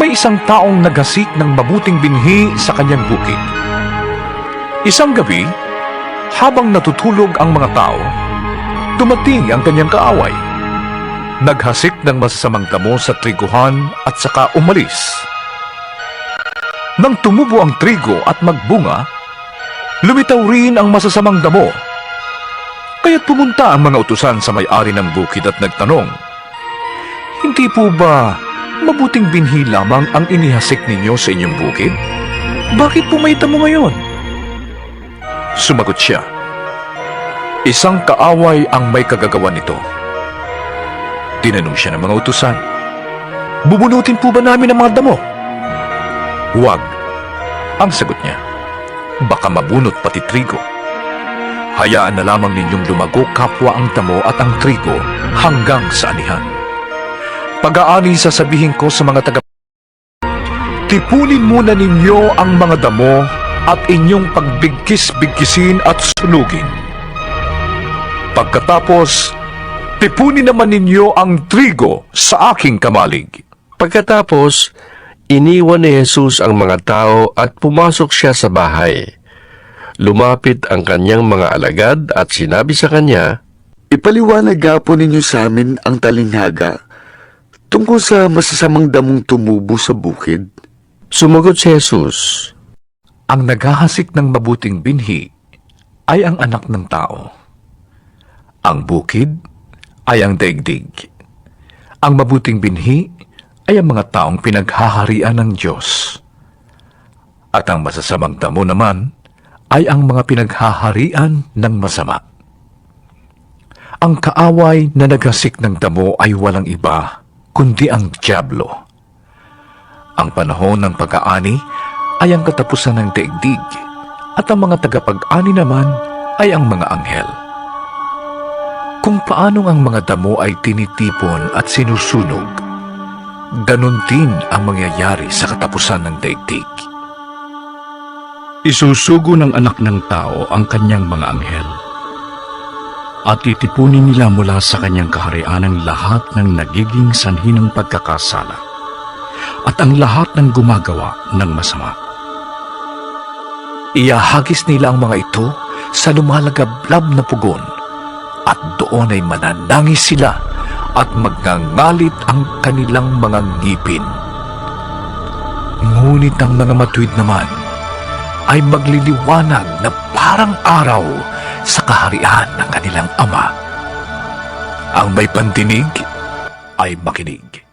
may isang taong naghasik ng mabuting binhi sa kanyang bukid. Isang gabi, habang natutulog ang mga tao, dumating ang kanyang kaaway. Naghasik ng masasamang damo sa triguhan at saka umalis. Nang tumubo ang trigo at magbunga, lumitaw rin ang masasamang damo. Kaya't pumunta ang mga utusan sa may-ari ng bukid at nagtanong, Hindi po ba mabuting binhi lamang ang inihasik ninyo sa inyong bukid? Bakit po may damo ngayon? Sumagot siya, Isang kaaway ang may kagagawa nito. Tinanong siya ng mga utusan, Bubunutin po ba namin ang mga damo? Huwag. Ang sagot niya, baka mabunot pati trigo. Hayaan na lamang ninyong lumago kapwa ang damo at ang trigo hanggang sa anihan. Pag-aani sasabihin ko sa mga taga Tipunin muna ninyo ang mga damo at inyong pagbigkis-bigkisin at sunugin. Pagkatapos, tipunin naman ninyo ang trigo sa aking kamalig. Pagkatapos, iniwan ni Jesus ang mga tao at pumasok siya sa bahay. Lumapit ang kanyang mga alagad at sinabi sa kanya, Ipaliwanag nga po ninyo sa amin ang talinghaga tungkol sa masasamang damong tumubo sa bukid. Sumagot si Jesus, Ang naghahasik ng mabuting binhi ay ang anak ng tao. Ang bukid ay ang daigdig. Ang mabuting binhi ay ang mga taong pinaghaharian ng Diyos. At ang masasamang damo naman ay ang mga pinaghaharian ng masama. Ang kaaway na naghasik ng damo ay walang iba kundi ang Diablo. Ang panahon ng pag-aani ay ang katapusan ng daigdig at ang mga tagapag-ani naman ay ang mga anghel. Kung paanong ang mga damo ay tinitipon at sinusunog, ganun din ang mangyayari sa katapusan ng daigdig. Isusugo ng anak ng tao ang kanyang mga anghel. At titipunin nila mula sa kanyang kaharian ang lahat ng nagiging sanhi ng pagkakasala at ang lahat ng gumagawa ng masama. Iahagis nila ang mga ito sa lumalagablab na pugon at doon ay mananangis sila at magngangalit ang kanilang mga ngipin. Ngunit ang mga matuwid naman ay magliliwanag na parang araw sa kaharian ng kanilang ama. Ang may pandinig ay makinig.